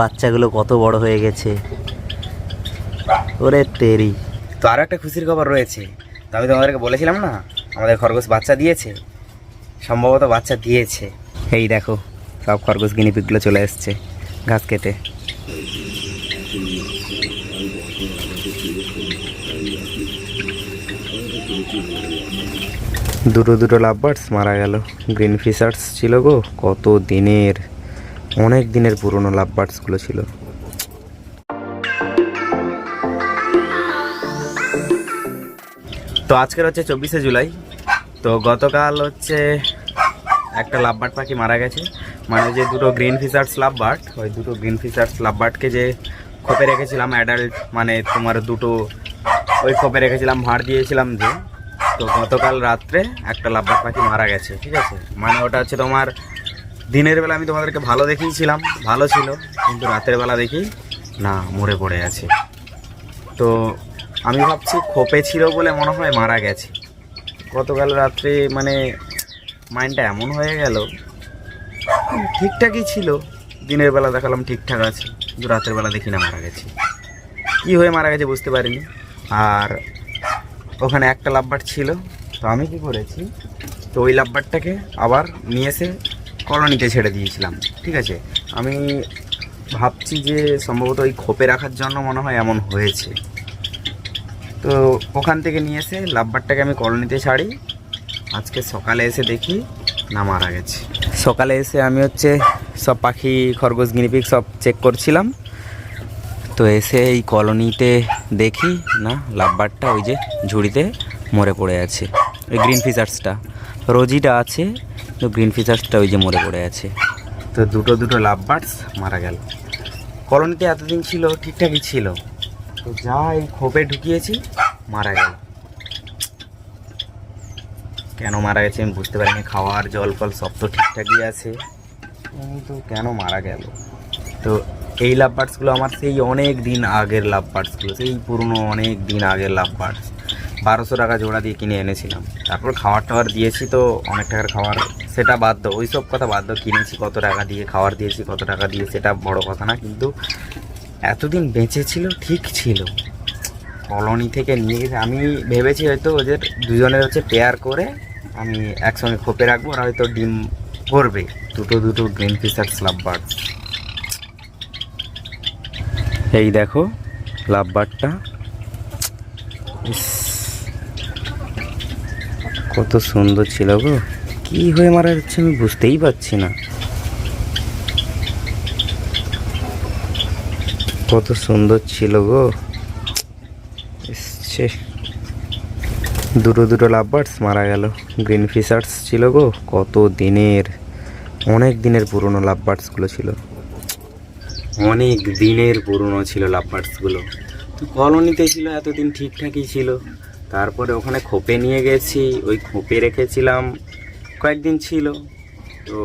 বাচ্চাগুলো কত বড় হয়ে গেছে। ওরে তেরি। তো আরও একটা খুশির খবর রয়েছে। তো আমি তোমাদেরকে বলেছিলাম না আমাদের খরগোশ বাচ্চা দিয়েছে সম্ভবত বাচ্চা দিয়েছে। এই দেখো সব খরগোশ গিনিপিকগুলো চলে এসছে ঘাস কেটে দুটো দুটো লাভবার্ডস মারা গেল। গ্রিন ফিশার্স ছিল গো কত দিনের। অনেক দিনের পুরনো লাভবার্ডসগুলো ছিল। তো আজকের হচ্ছে চব্বিশে জুলাই। তো গতকাল হচ্ছে একটা লাভবার্ড পাখি মারা গেছে। মানে যে দুটো গ্রিন ফিশার্স লাভবার্ড ওই দুটো গ্রিন ফিশার্স লাভবার্ডকে যে খোপে রেখেছিলাম অ্যাডাল্ট মানে তোমার দুটো ওই খোপে রেখেছিলাম, ভাঁড় দিয়েছিলাম যে, তো গতকাল রাত্রে একটা লাভবার্ড পাখি মারা গেছে, ঠিক আছে? মানে ওটা হচ্ছে তোমার দিনের বেলা আমি তোমাদেরকে ভালো দেখিয়েছিলাম, ভালো ছিল, কিন্তু রাতের বেলা দেখি না, মরে পড়ে আছে। তো আমি ভাবছি খোপে ছিল বলে মনে হয় মারা গেছে। গতকাল রাত্রে মানে মাইন্ডটা এমন হয়ে গেল, ঠিকঠাকই ছিল, দিনের বেলা দেখালাম ঠিকঠাক আছে, কিন্তু রাতের বেলা দেখি না মারা গেছে। কী হয়ে মারা গেছে বুঝতে পারিনি। আর ওখানে একটা লাভবার ছিল, তো আমি কি করেছি, তো ওই লাভবারটাকে আবার নিয়ে এসে কলোনিতে ছেড়ে দিয়েছিলাম, ঠিক আছে? আমি ভাবছি যে সম্ভবত ওই খোপে রাখার জন্য মনে হয় এমন হয়েছে। তো ওখান থেকে নিয়ে এসে লাভবারটাকে আমি কলোনিতে ছাড়ি। আজকে সকালে এসে দেখি না মারা গেছে। সকালে এসে আমি হচ্ছে সব পাখি, খরগোশ গিনিপিক সব চেক করছিলাম। তো এসে এই কলোনিতে দেখি না লাভবারটা ওই যে ঝুড়িতে মরে পড়ে আছে। ওই গ্রিন ফিচার্সটা রোজিটা আছে তো গ্রিন ফিচার্সটা ওই যে মরে পড়ে আছে। তো দুটো দুটো লাভবার্ডস মারা গেল। কলোনিতে এতদিন ছিল, ঠিকঠাকই ছিল। তো যা এই খোপে ঢুকিয়েছি, মারা গেল। কেন মারা গেছে আমি বুঝতে পারিনি। খাওয়ার জল ফল সব তো ঠিকঠাকই আছে। কিন্তু কেন মারা গেল? তো এই লাভ বার্ডসগুলো আমার সেই অনেক দিন আগের লাভ বার্ডসগুলো সেই পুরনো অনেক দিন আগের লাভ বার্ডস বারোশো টাকা জোড়া দিয়ে কিনে এনেছিলাম। তারপর খাবার টাবার দিয়েছি তো, অনেক টাকার খাওয়ার। সেটা দাও ওই সব কথা দাও, কিনেছি কত টাকা দিয়ে খাবার দিয়েছি কত টাকা দিয়ে, সেটা বড় কথা না, কিন্তু এতদিন বেঁচে ছিল ঠিক ছিল। কলোনি থেকে নিয়ে গেছে, আমি ভেবেছি হয়তো ওদের দুজনের হচ্ছে পেয়ার করে আমি একসঙ্গে খোপে রাখব আর হয়তো ডিম করবে দুটো দুটো গ্রিন ফিশার স্লাব বার্ড এই দেখো লাভ বার্ডটা কত সুন্দর ছিল গো। কি হয়ে মারা যাচ্ছে আমি বুঝতেই পারছি না। কত সুন্দর ছিল গো। ইস, ছে। দুটো দুটো লাভবার্ডস মারা গেল। গ্রিন ফিশার্স ছিল গো কত দিনের। অনেক দিনের পুরনো লাভবার্ডসগুলো ছিল। অনেক দিনের পুরনো ছিল লাভবার্ডসগুলো তো কলোনিতে ছিল এতদিন ঠিকঠাকই ছিল। তারপরে ওখানে খোপে নিয়ে গেছি, ওই খোপে রেখেছিলাম। কয়েকদিন ছিল। তো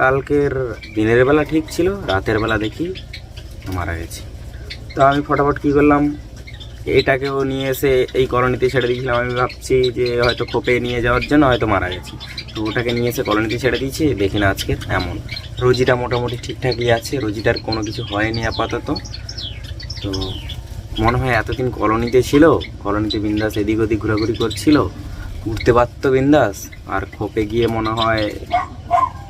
কালকের দিনের বেলা ঠিক ছিল, রাতের বেলা দেখি মারা গেছে। তো আমি ফটাফট কী করলাম, এটাকেও নিয়ে এসে এই কলোনিতে ছেড়ে দিয়েছিলাম। আমি ভাবছি যে হয়তো খোপে নিয়ে যাওয়ার জন্য হয়তো মারা গেছে। তো ওটাকে নিয়ে এসে কলোনিতে ছেড়ে দিয়েছি, দেখি না আজকে এমন। রোজিটা মোটামুটি ঠিকঠাকই আছে, রোজিটার কোনো কিছু হয়নি আপাতত। তো মনে হয় এতদিন কলোনিতে ছিল, কলোনিতে বিন্দাস এদিক ওদিক ঘোরাঘুরি করছিল, উঠতে পারতো বিন্দাস, আর খোপে গিয়ে মনে হয়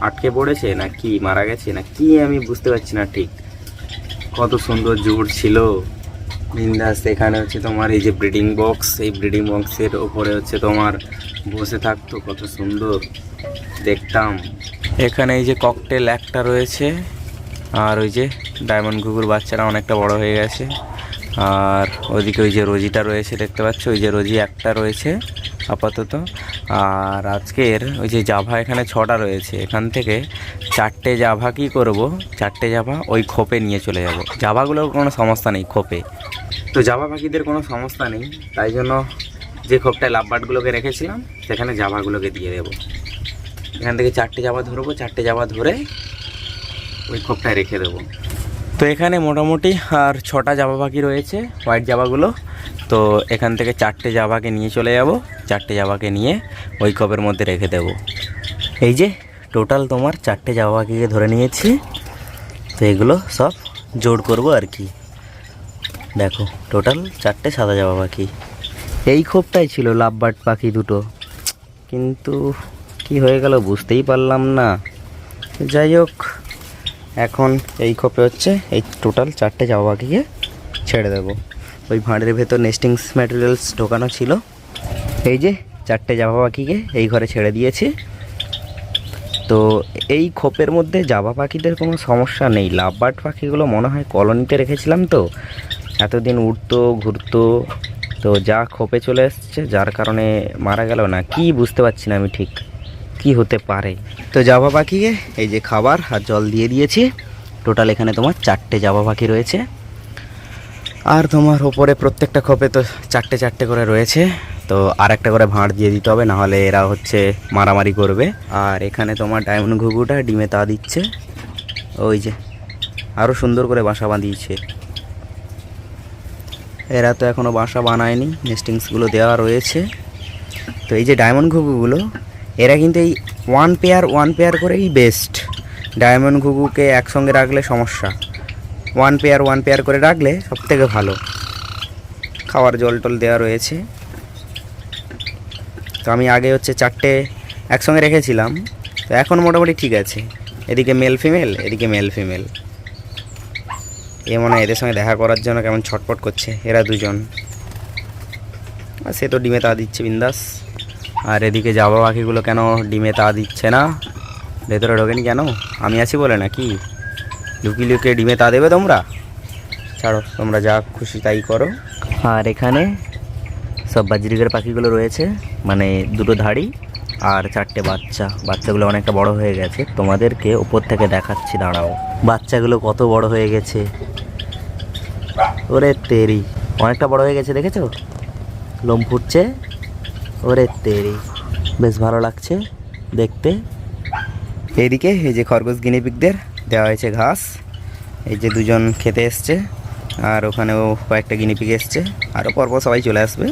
আটকে পড়েছে না কি মারা গেছে না কি আমি বুঝতে পারছি না ঠিক। কত সুন্দর জোর ছিল। বিন্দাস, এখানে হচ্ছে তোমার এই যে ব্রিডিং বক্স এই ব্রিডিং বক্সের ওপরে হচ্ছে তোমার বসে থাকতো, কত সুন্দর। দেখতাম। এখানে এই যে ককটেল একটা রয়েছে, আর ওই যে ডায়মন্ড ঘুঘুর বাচ্চারা অনেকটা বড় হয়ে গেছে। আর ওইদিকে ওই যে রোজিটা রয়েছে, দেখতে পাচ্ছ? ওই যে রোজি একটা রয়েছে আপাতত। আর আজকের ওই যে জাভা, এখানে ছটা রয়েছে। এখান থেকে চারটে জাভা কি করব? চারটে জাভা ওই খোপে নিয়ে চলে যাব। জাভাগুলোর কোনো সমস্যা নেই খোপে। তো জাভা পাখিদের কোনো সমস্যা নেই, তাই জন্য যে খোপটায় লাভবার্ডগুলোকে রেখেছিলাম, সেখানে জাভাগুলোকে দিয়ে দেবো। এখান থেকে চারটে জাভা ধরবো, চারটে জাভা ধরে ওই খোপটায় রেখে দেবো। তো এখানে মোটামুটি আর ছটা জাবা পাখি রয়েছে হোয়াইট জাবাগুলো তো এখান থেকে চারটে জাবাকে নিয়ে চলে যাব। চারটে জাবাকে নিয়ে ওই কপের মধ্যে রেখে দেব। এই যে টোটাল তোমার চারটে জাভা পাখিকে ধরে নিয়েছি। তো এগুলো সব জোড় করব আর কি। দেখো টোটাল চারটে সাদা জাবা পাখি এই খোপটাই ছিল লাভবার্ড পাখি দুটো। কিন্তু কি হয়ে গেল বুঝতেই পারলাম না। যাই হোক এখন এই খোপে হচ্ছে এই টোটাল চারটে জামা পাখিকে ছেড়ে দেবো। ওই ভাঁড়ের ভেতর নেস্টিংস ম্যাটেরিয়ালস ঢোকানো ছিল। এই যে চারটে জামা পাখিকে এই ঘরে ছেড়ে দিয়েছি। তো এই খোপের মধ্যে জাবা পাখিদের কোনো সমস্যা নেই। লাভবার্ড পাখিগুলো মনে হয় কলোনিতে রেখেছিলাম তো। এতদিন উঠতো ঘুরতো। তো যা খোপে চলে এসছে, যার কারণে মারা গেল না, কি বুঝতে পারছি না আমি ঠিক। কি হতে পারে? তো জাবা পাখিকে এই যে খাবার আর জল দিয়ে দিয়েছি। টোটাল এখানে তোমার চারটে জাবা পাখি রয়েছে। আর তোমার ওপরে প্রত্যেকটা খোপে তো চারটে চারটে করে রয়েছে। তো আর একটা করে ভাঁড় দিয়ে দিতে হবে, নাহলে এরা হচ্ছে মারামারি করবে। আর এখানে তোমার ডায়মন্ড ঘুঘুটা ডিমে তা দিচ্ছে। ওই যে আরও সুন্দর করে বাসা বাঁধিয়েছে। এরা তো এখনও বাসা বানায়নি নেস্টিংসগুলো দেওয়া রয়েছে। তো এই যে ডায়মন্ড ঘুঘুগুলো এরা কিন্তু এই ওয়ান পেয়ার ওয়ান পেয়ার করেই বেস্ট ডায়মন্ড ঘুঘুকে একসঙ্গে রাখলে সমস্যা। ওয়ান পেয়ার ওয়ান পেয়ার করে রাখলে সব থেকে ভালো। খাওয়ার জল টল দেওয়া রয়েছে। তো আমি আগে হচ্ছে চারটে একসঙ্গে রেখেছিলাম। তো এখন মোটামুটি ঠিক আছে। এদিকে মেল ফিমেল এদিকে মেল ফিমেল এ মনে হয় এদের সঙ্গে দেখা করার জন্য কেমন ছটপট করছে। এরা দুজন। সে তো ডিমে তা দিচ্ছে, বিন্দাস। আর এদিকে যাওয়া পাখিগুলো কেন ডিমে তা দিচ্ছে না? ভেতরে ঢোকেনি কেন? আমি আছি বলে না কি লুকিয়ে লুকিয়ে ডিমে তা দেবে তোমরা? ছাড়ো, তোমরা যা খুশি তাই করো। আর এখানে সব বাজরিকের পাখিগুলো রয়েছে মানে দুটো ধাড়ি আর চারটে বাচ্চা। বাচ্চাগুলো অনেকটা বড় হয়ে গেছে। তোমাদেরকে ওপর থেকে দেখাচ্ছি, দাঁড়াও। বাচ্চাগুলো কত বড় হয়ে গেছে। ওরে তেরি, অনেকটা বড় হয়ে গেছে, দেখেছ? লোম ফুটছে ওরে তেরি, বেশ ভালো লাগছে দেখতে। এদিকে এই যে খরগোশ গিনিপিকদের দেওয়া হয়েছে ঘাস, এই যে দুজন খেতে এসছে, আর ওখানেও কয়েকটা গিনিপিক এসছে আরও পরপর সবাই চলে আসবে।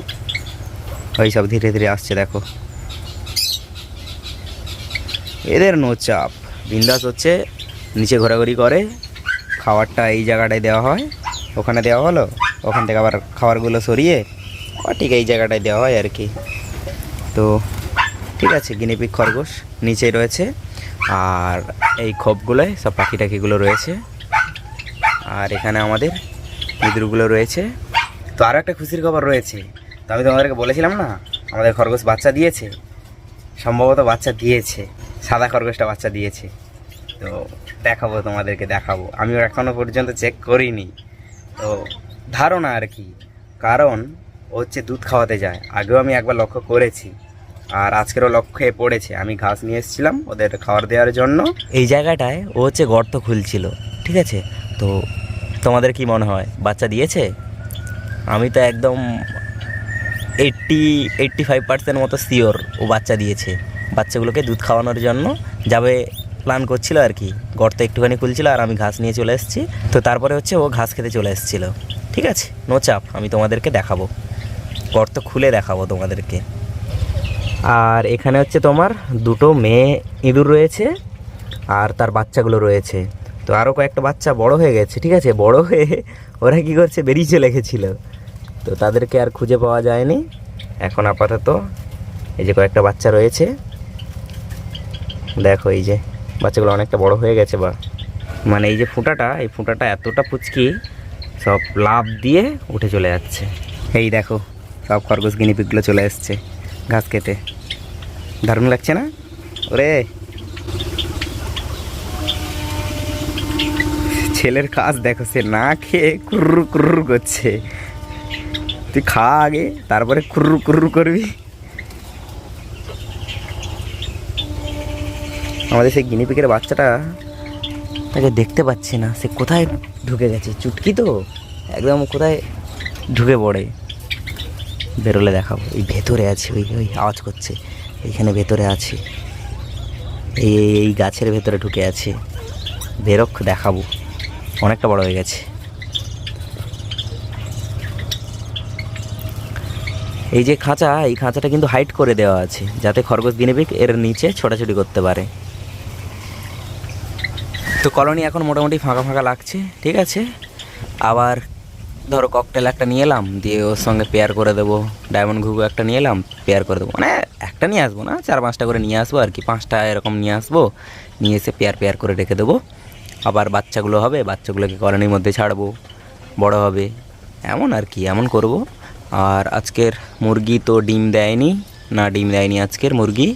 ওই সব ধীরে ধীরে আসছে, দেখো। এদের নো চাপ, বিন্দাস হচ্ছে, নিচে ঘোরাঘুরি করে, খাবারটা এই জায়গাটায় দেওয়া হয়। ওখানে দেওয়া হলো, ওখান থেকে আবার খাবারগুলো সরিয়ে ঠিক এই জায়গাটায় দেওয়া হয় আর কি। তো ঠিক আছে, গিনিপিক খরগোশ নিচেই রয়েছে। আর এই খোপগুলোয় সব পাখি টাকিগুলো রয়েছে। আর এখানে আমাদের ইঁদুরগুলো রয়েছে। তো আরও একটা খুশির খবর রয়েছে। তো আমি তোমাদেরকে বলেছিলাম না, আমাদের খরগোশ বাচ্চা দিয়েছে। সম্ভবত বাচ্চা দিয়েছে। সাদা খরগোশটা বাচ্চা দিয়েছে। তো দেখাবো, তোমাদেরকে দেখাবো। আমিও এখনও পর্যন্ত চেক করিনি। তো ধারণা আর কি। কারণ ও হচ্ছে দুধ খাওয়াতে যায়। আগেও আমি একবার লক্ষ্য করেছি। আর আজকেরও লক্ষ্যে পড়েছে। আমি ঘাস নিয়ে এসেছিলাম ওদের খাবার দেওয়ার জন্য। এই জায়গাটায় ও হচ্ছে গর্ত খুলছিল, ঠিক আছে? তো তোমাদের কি মনে হয়? বাচ্চা দিয়েছে? আমি তো একদম এইট্টি এইট্টি ফাইভ পার্সেন্ট মতো সিওর ও বাচ্চা দিয়েছে। বাচ্চাগুলোকে দুধ খাওয়ানোর জন্য যাবে প্ল্যান করছিল আর কি। গর্ত একটুখানি খুলছিল আর আমি ঘাস নিয়ে চলে এসেছি। তো তারপরে হচ্ছে ও ঘাস খেতে চলে এসেছিল। ঠিক আছে? নো চাপ, আমি তোমাদেরকে দেখাবো। গর্ত খুলে দেখাবো তোমাদেরকে। আর এখানে হচ্ছে তোমার দুটো মেয়ে ইঁদুর রয়েছে আর তার বাচ্চাগুলো রয়েছে। তো আরও কয়েকটা বাচ্চা বড় হয়ে গেছে, ঠিক আছে? বড় হয়ে ওরা কি করছে? বেরিয়ে চলে গেছিল। তো তাদেরকে আর খুঁজে পাওয়া যায়নি। এখন আপাতত এই যে কয়েকটা বাচ্চা রয়েছে। দেখো এই যে বাচ্চাগুলো অনেকটা বড় হয়ে গেছে বা। মানে এই যে ফুটাটা, এই ফুটাটা এতটা পুচকি, সব লাভ দিয়ে উঠে চলে যাচ্ছে। এই দেখো, সব খরগোশ গিনিপিকগুলো চলে এসছে। ঘাস কেটে দারুণ লাগছে না? ওরে। ছেলের কাজ দেখো, সে না খেয়ে কুর্রু কুর্রু করছে। তুই খা আগে, তারপরে কুর্রু কুর্রু করবি। আমাদের সেই গিনিপিকের বাচ্চাটা তাকে দেখতে পাচ্ছি না। সে কোথায় ঢুকে গেছে? চুটকি তো? একদম কোথায় ঢুকে পড়ে। বেরোলে দেখাবো। এই ভেতরে আছে, ওই ওই আওয়াজ করছে। এইখানে ভেতরে আছে। এই এই গাছের ভেতরে ঢুকে আছে। বেরোক, দেখাবো। অনেকটা বড় হয়ে গেছে। এই যে খাঁচা, এই খাঁচাটা কিন্তু হাইট করে দেওয়া আছে, যাতে খরগোশ গিনিপিক এর নিচে ছোটাছুটি করতে পারে। তো কলোনি এখন মোটামুটি ফাঁকা ফাঁকা লাগছে, ঠিক আছে? আবার ধরো ককটেল একটা নিয়ে এলাম, দিয়ে ওর সঙ্গে পেয়ার করে দেবো। ডায়মন্ড ঘুঘু একটা নিয়ে এলাম পেয়ার করে দেবো। মানে একটা নিয়ে আসব না, চার পাঁচটা করে নিয়ে আসব আর কি। পাঁচটা এরকম নিয়ে আসব, নিয়ে এসে পেয়ার পেয়ার করে রেখে দেবো। আবার বাচ্চাগুলো হবে, বাচ্চাগুলোকে কলোনির মধ্যে ছাড়বো, বড় হবে। এমন আর কি, এমন করব। আর আজকের মুরগি তো ডিম দেয়নি, না ডিম দেয়নি আজকের মুরগি।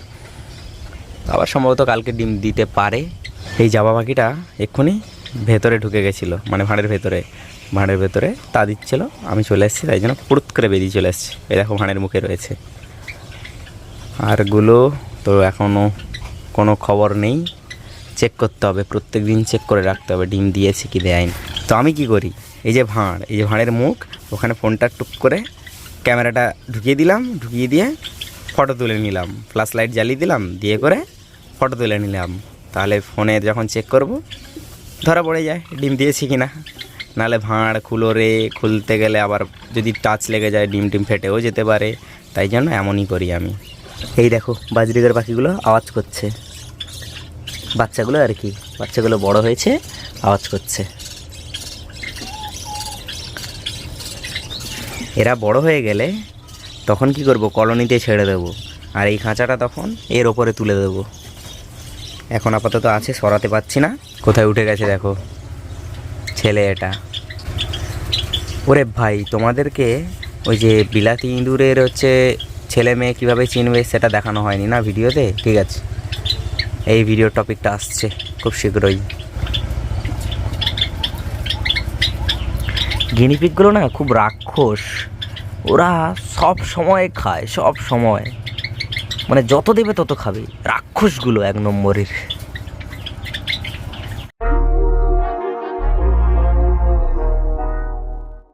আবার সম্ভবত কালকে ডিম দিতে পারে। এই জাবা পাখিটা এক্ষুনি ভেতরে ঢুকে গেছিল মানে ভাঁড়ের ভেতরে। ভাঁড়ের ভেতরে তা দিচ্ছিল। আমি চলে এসেছি, তাই জন্য পুরুত করে বেরিয়ে চলে এসেছি। এই দেখো ভাঁড়ের মুখে রয়েছে। আরগুলো তো এখনও কোনো খবর নেই। চেক করতে হবে, প্রত্যেক দিন চেক করে রাখতে হবে, ডিম দিয়েছে কি দেয়নি। তো আমি কি করি? এই যে ভাঁড়, এই যে ভাঁড়ের মুখ, ওখানে ফোনটা টুক করে ক্যামেরাটা ঢুকিয়ে দিলাম, ঢুকিয়ে দিয়ে ফটো তুলে নিলাম। ফ্ল্যাশ লাইট জ্বালিয়ে দিলাম, দিয়ে করে ফটো তুলে নিলাম। তাহলে ফোনে যখন চেক করব, ধরা পড়ে যায়, ডিম দিয়েছি কি না নাহলে ভাঁড় খুলো রে, খুলতে গেলে আবার যদি টাচ লেগে যায়, ডিম টিম ফেটেও যেতে পারে। তাই জন্য এমনই করি আমি। এই দেখো, বাজরিগের পাখিগুলো আওয়াজ করছে। বাচ্চাগুলো আর কি, বাচ্চাগুলো বড় হয়েছে, আওয়াজ করছে। এরা বড় হয়ে গেলে তখন কি করব? কলোনিতে ছেড়ে দেবো। আর এই খাঁচাটা তখন এর ওপরে তুলে দেবো। এখন আপাতত আছে, সরাতে পারছি না। কোথায় উঠে গেছে দেখো। ছেলে এটা। ওরে ভাই, তোমাদেরকে ওই যে বিলাতি ইঁদুরের হচ্ছে ছেলে মেয়ে কীভাবে চিনবে সেটা দেখানো হয়নি না ভিডিওতে? ঠিক আছে। এই ভিডিও টপিকটা আসছে খুব শীঘ্রই। গিনিপিকগুলো না খুব রাক্ষস। ওরা সব সময় খায়, সব সময়। মানে যত দেবে তত খাবে। রাক্ষসগুলো এক নম্বরের।